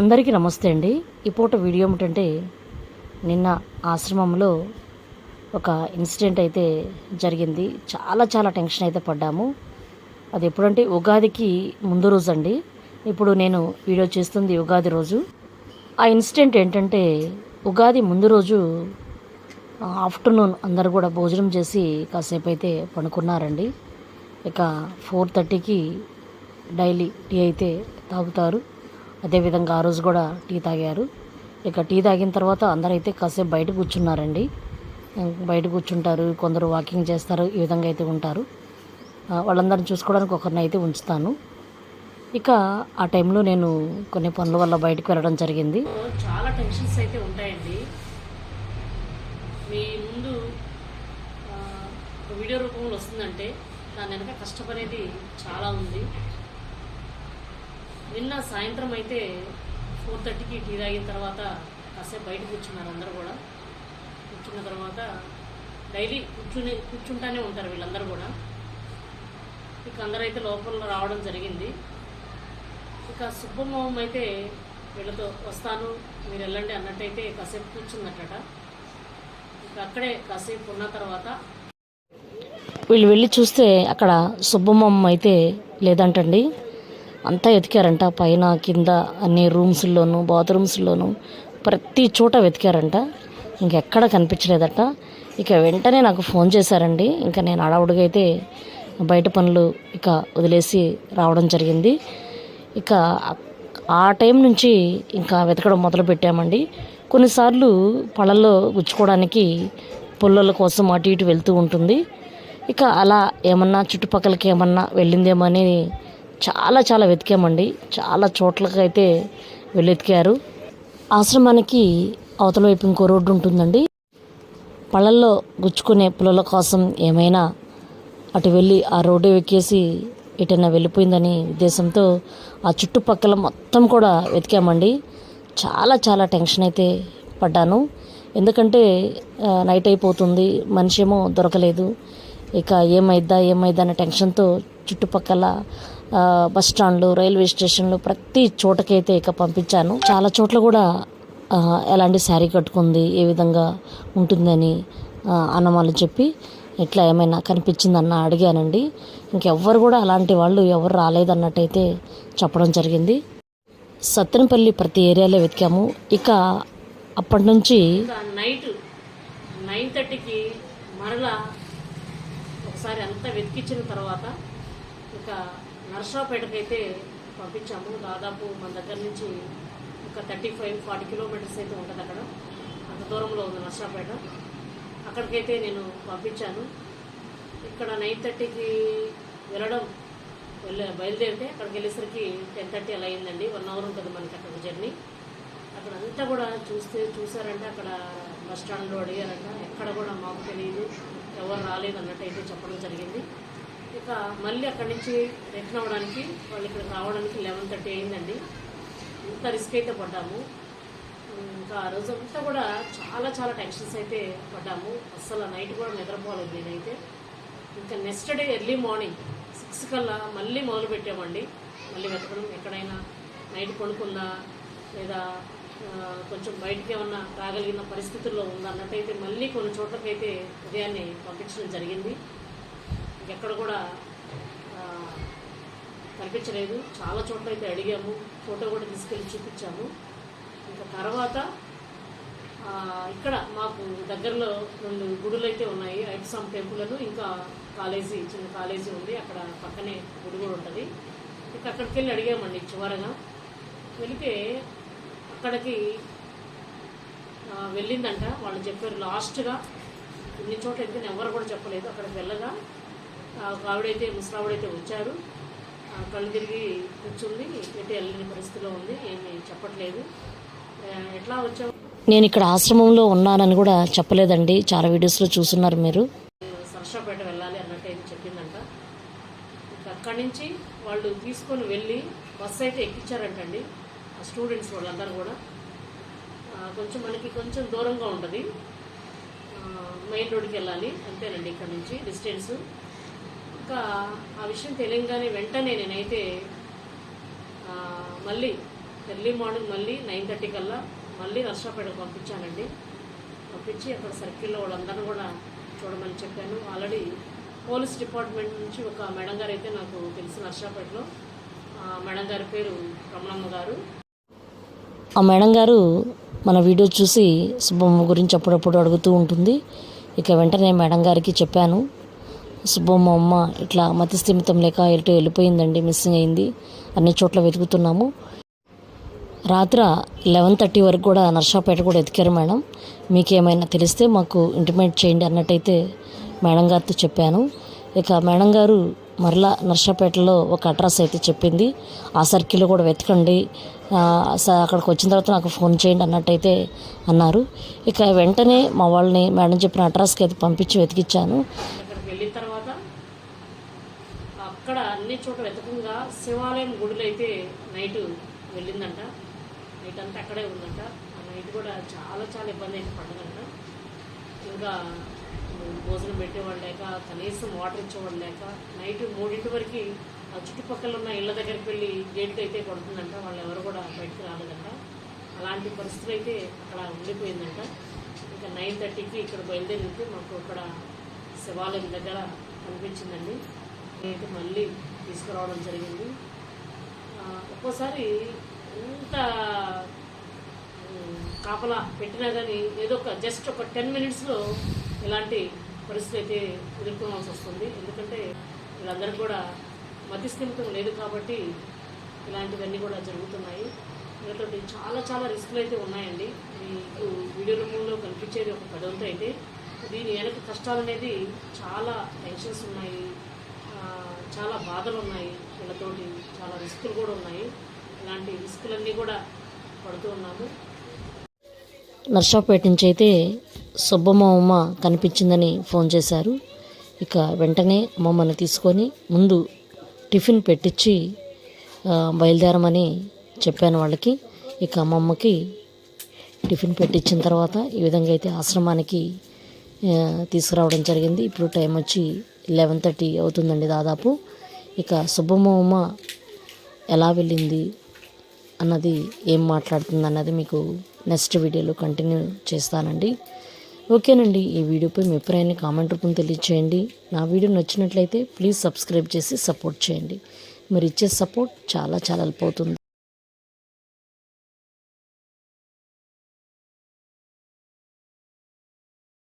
అందరికీ నమస్తే అండి. ఈ పూట వీడియో ఏమిటంటే నిన్న ఆశ్రమంలో ఒక ఇన్సిడెంట్ అయితే జరిగింది. చాలా చాలా టెన్షన్ అయితే పడ్డాము. అది ఎప్పుడంటే ఉగాదికి ముందు రోజు అండి ఇప్పుడు నేను వీడియో చేస్తుంది ఉగాది రోజు. ఆ ఇన్సిడెంట్ ఏంటంటే ఉగాది ముందు రోజు ఆఫ్టర్నూన్ అందరు కూడా భోజనం చేసి కాసేపు అయితే పడుకున్నారండి. ఇక ఫోర్ థర్టీకి డైలీ టీ అయితే తాగుతారు. అదేవిధంగా ఆ రోజు కూడా టీ తాగారు. ఇక టీ తాగిన తర్వాత అందరూ అయితే కాసేపు బయట కూర్చున్నారండి. బయట కూర్చుంటారు కొందరు వాకింగ్ చేస్తారు ఈ విధంగా అయితే ఉంటారు. వాళ్ళందరిని చూసుకోవడానికి ఒకరిని అయితే ఉంచుతాను. ఇక ఆ టైంలో నేను కొన్ని పనుల వల్ల బయటకు వెళ్ళడం జరిగింది. చాలా టెన్షన్స్ అయితే ఉంటాయండి. మీ ముందు వీడియో రూపంలో వస్తుందంటే దాని వెనక కష్టపడేది చాలా ఉంది. నిన్న సాయంత్రం అయితే ఫోర్ థర్టీకి టీ తాగిన తర్వాత కాసేపు బయట కూర్చున్నారు అందరూ కూడా. కూర్చున్న తర్వాత డైలీ కూర్చుని కూర్చుంటానే ఉంటారు వీళ్ళందరూ కూడా. ఇక అందరూ అయితే లోపల రావడం జరిగింది. ఇక సుబ్బమ్మ అయితే వీళ్ళతో వస్తాను మీరు వెళ్ళండి అన్నట్టయితే కాసేపు కూర్చుందట ఇక అక్కడే కాసేపు ఉన్న తర్వాత వీళ్ళు వెళ్ళి చూస్తే అక్కడ సుబ్బమ్మ అయితే లేదంటండి. అంతా వెతికారంట పైన కింద అన్ని రూమ్స్లోనూ బాత్రూమ్స్లోనూ ప్రతి చోట వెతికారంట. ఇంకెక్కడ కనిపించలేదట. ఇక వెంటనే నాకు ఫోన్ చేశారండి. ఇంకా నేను అడవుడిగా అయితే బయట పనులు ఇక వదిలేసి రావడం జరిగింది. ఇక ఆ టైం నుంచి ఇంకా వెతకడం మొదలు పెట్టామండి. కొన్నిసార్లు పళ్ళల్లో గుచ్చుకోవడానికి పుల్లల కోసం అటు ఇటు వెళ్తూ ఉంటుంది. ఇక అలా ఏమన్నా చుట్టుపక్కలకి ఏమన్నా వెళ్ళిందేమో అని చాలా చాలా వెతికామండి. చాలా చోట్లకి అయితే వెళ్ళి వెతికారు ఆశ్రమానికి అవతల వైపు ఇంకో రోడ్డు ఉంటుందండి. పళ్ళల్లో గుచ్చుకునే పుల్లల కోసం ఏమైనా అటు వెళ్ళి ఆ రోడ్డు ఎక్కేసి ఎటైనా వెళ్ళిపోయిందని ఉద్దేశంతో ఆ చుట్టుపక్కల మొత్తం కూడా వెతికామండి. చాలా చాలా టెన్షన్ అయితే పడ్డాను. ఎందుకంటే నైట్ అయిపోతుంది. మనిషి ఏమో దొరకలేదు. ఇక ఏమైద్దా ఏమైద్దా అనే టెన్షన్తో చుట్టుపక్కల బస్ స్టాండ్లు రైల్వే స్టేషన్లు ప్రతి చోటకైతే ఇక పంపించాను. చాలా చోట్ల కూడా ఎలాంటి శారీ కట్టుకుంది ఏ విధంగా ఉంటుందని అన్నమాలు చెప్పి ఇట్లా ఏమైనా కనిపించిందన్న అడిగానండి. ఇంకెవ్వరు కూడా అలాంటి వాళ్ళు ఎవరు రాలేదన్నట్టయితే చెప్పడం జరిగింది. సత్తెనపల్లి ప్రతి ఏరియాలో వెతికాము. ఇక అప్పటి నుంచి నైట్ నైన్ థర్టీకి మరలా ఒకసారి అంతా వెతికించిన తర్వాత ఇక నర్సరావుపేటకి అయితే పంపించాము. దాదాపు మన దగ్గర నుంచి ఒక థర్టీ ఫైవ్ ఫార్టీ కిలోమీటర్స్ అయితే ఉంటుంది అక్కడ. అంత దూరంలో ఉంది నర్సాపేట. అక్కడికైతే నేను పంపించాను. ఇక్కడ నైన్ థర్టీకి వెళ్ళడం వెళ్ళ బయలుదేరితే అక్కడికి వెళ్ళేసరికి టెన్ థర్టీ అలా అయిందండి. వన్ అవర్ ఉంటుంది మనకి అక్కడ జర్నీ. అక్కడ అంతా కూడా చూస్తే చూసారంటే అక్కడ బస్ స్టాండ్లో అడిగారంట ఎక్కడ కూడా మాకు తెలియదు ఎవరు రాలేదు అన్నట్టు అయితే చెప్పడం జరిగింది. ఇక మళ్ళీ అక్కడి నుంచి రిటర్న్ అవ్వడానికి వాళ్ళు ఇక్కడికి రావడానికి లెవెన్ థర్టీ అయిందండి. ఇంత రిస్క్ అయితే పడ్డాము. ఇంకా ఆ రోజు అంతా కూడా చాలా చాలా టెన్షన్స్ అయితే పడ్డాము. అస్సలు నైట్ కూడా నిద్రపోలేదు నేనైతే. ఇంకా next day early morning six కల్లా మళ్ళీ మొదలు పెట్టామండి. మళ్ళీ వెతకడం ఎక్కడైనా నైట్ పడుకుందా లేదా కొంచెం బయటికి ఏమన్నా రాగలిగిన పరిస్థితుల్లో ఉందన్నట్టయితే మళ్ళీ కొన్ని చోట్లకైతే ఉదయాన్నే పంపించడం జరిగింది. ఎక్కడ కూడా కనిపించలేదు. చాలా చోట్ల అయితే అడిగాము. ఫోటో కూడా తీసుకెళ్ళి చూపించాము. ఇంకా తర్వాత ఇక్కడ మాకు దగ్గరలో రెండు గుడులు అయితే ఉన్నాయి. ఐట్సామ్ టెంపుల్ను ఇంకా కాలేజీ చిన్న కాలేజీ ఉంది. అక్కడ పక్కనే గుడి కూడా ఉంటుంది. ఇంకా అక్కడికి వెళ్ళి అడిగామండి చివరగా. వెళితే అక్కడికి వెళ్ళిందంట. వాళ్ళు చెప్పారు లాస్ట్గా. ఇన్ని చోట్ల ఎందుకని ఎవరు కూడా చెప్పలేదు. అక్కడికి వెళ్ళగా ఒక ఆవిడైతే ముసలావిడైతే వచ్చారు. కళ్ళు తిరిగి కూర్చుంది. ఎటు వెళ్ళని పరిస్థితిలో ఉంది. ఏమి చెప్పట్లేదు. ఎట్లా వచ్చావు? నేను ఇక్కడ ఆశ్రమంలో ఉన్నానని కూడా చెప్పలేదండి. చాలా వీడియోస్లో చూస్తున్నారు మీరు. సరసాపేట వెళ్ళాలి అన్నట్టు అయితే చెప్పిందంట. అక్కడి నుంచి వాళ్ళు తీసుకొని వెళ్ళి బస్సు అయితే ఎక్కించారంటండి. ఆ స్టూడెంట్స్ వాళ్ళందరూ కూడా. కొంచెం మనకి కొంచెం దూరంగా ఉంటుంది. మెయిన్ రోడ్కి వెళ్ళాలి. అంతేనండి ఇక్కడ నుంచి డిస్టెన్స్. ఇంకా ఆ విషయం తెలియగానే వెంటనే నేనైతే మళ్ళీ ఎర్లీ మార్నింగ్ మళ్ళీ నైన్ థర్టీ కల్లా మళ్ళీ నర్సాపేటకు పంపించానండి. పంపించి అక్కడ సర్కిల్లో వాళ్ళందరూ కూడా చూడమని చెప్పాను. ఆల్రెడీ పోలీస్ డిపార్ట్మెంట్ నుంచి ఒక మేడం గారు అయితే నాకు తెలిసి నర్సాపేటలో. ఆ మేడం గారి పేరు రమణమ్మ గారు. ఆ మేడం గారు మన వీడియో చూసి సుబ్బమ్మ గురించి అప్పుడప్పుడు అడుగుతూ ఉంటుంది. ఇక వెంటనే మేడం గారికి చెప్పాను. సుబ్బమ్మ అమ్మ ఇట్లా మతి స్థిమితం లేక ఎటు వెళ్ళిపోయిందండి మిస్సింగ్ అయింది. అన్ని చోట్ల వెతుకుతున్నాము. రాత్ర లెవెన్ థర్టీ వరకు కూడా నర్సాపేట కూడా ఎతికారు మేడం. మీకేమైనా తెలిస్తే మాకు ఇంటిమేట్ చేయండి అన్నట్టయితే మేడం గారితో చెప్పాను. ఇక మేడం గారు మరలా నర్సాపేటలో ఒక అడ్రస్ అయితే చెప్పింది. ఆ సర్కిల్లో కూడా వెతకండి. స- అక్కడికి వచ్చిన తర్వాత నాకు ఫోన్ చేయండి అన్నట్టయితే అన్నారు. ఇక వెంటనే మా వాళ్ళని మేడం చెప్పిన అడ్రస్కి అయితే పంపించి వెతికిచ్చాను. వెళ్ళిన తర్వాత అక్కడ అన్ని చోట్ల వెతకంగా శివాలయం గుడిలో అయితే నైట్ వెళ్ళిందంట. నైట్ అంతా అక్కడే ఉందంట. ఆ నైట్ కూడా చాలా చాలా ఇబ్బంది అయితే పడ్డదంట. ఇంకా భోజనం పెట్టేవాళ్ళు లేక కనీసం వాటర్ ఇచ్చేవాళ్ళు లేక నైట్ మూడింటి వరకు ఆ చుట్టుపక్కల ఉన్న ఇళ్ళ దగ్గరికి వెళ్ళి గేట్కి అయితే కొడుతుందంట. వాళ్ళు ఎవరు కూడా బయటకు రాలేదంట. అలాంటి పరిస్థితులు అయితే అక్కడ ఉండిపోయిందంట. ఇంకా నైన్ థర్టీకి ఇక్కడ బయలుదేరితే మాకు ఇక్కడ శివాలయం దగ్గర కనిపించిందండి. అయితే మళ్ళీ తీసుకురావడం జరిగింది. ఒక్కోసారి ఎంత కాపలా పెట్టినా కానీ ఏదో ఒక జస్ట్ ఒక టెన్ మినిట్స్లో ఇలాంటి పరిస్థితి అయితే ఎదుర్కోవాల్సి వస్తుంది. ఎందుకంటే వీళ్ళందరూ కూడా మతిస్థిమితం లేదు కాబట్టి ఇలాంటివన్నీ కూడా జరుగుతున్నాయి. వీళ్ళతోటి చాలా చాలా రిస్కులు అయితే ఉన్నాయండి. మీకు వీడియో రూమ్లో కనిపించేది ఒక పదంతో అయితే దీని వెనక కష్టాలు అనేది చాలా టెన్షన్స్ ఉన్నాయి. చాలా బాధలు ఉన్నాయి వీళ్ళతోటి. చాలా రిస్కులు కూడా ఉన్నాయి. ఇలాంటి రిస్కులన్నీ కూడా పడుతూ ఉన్నాము. నర్సాపేట నుంచి అయితే సుబ్బమ్మ అమ్మ కనిపించిందని ఫోన్ చేశారు. ఇక వెంటనే అమ్మమ్మని తీసుకొని ముందు టిఫిన్ పెట్టించి బయలుదేరమని చెప్పాను వాళ్ళకి. ఇక అమ్మమ్మకి టిఫిన్ పెట్టించిన తర్వాత ఈ విధంగా అయితే ఆశ్రమానికి తీసుకురావడం జరిగింది. ఇప్పుడు టైం వచ్చి లెవెన్ థర్టీ అవుతుందండి దాదాపు. ఇక శుభమోమ ఎలా వెళ్ళింది అన్నది ఏం మాట్లాడుతుంది అన్నది మీకు నెక్స్ట్ వీడియోలో కంటిన్యూ చేస్తానండి. ఓకేనండి ఈ వీడియోపై మీ అభిప్రాయాన్ని కామెంట్ రూపంలో తెలియచేయండి. నా వీడియో నచ్చినట్లయితే ప్లీజ్ సబ్స్క్రైబ్ చేసి సపోర్ట్ చేయండి. మీరు ఇచ్చే సపోర్ట్ చాలా చాలా హెల్ప్ అవుతుంది.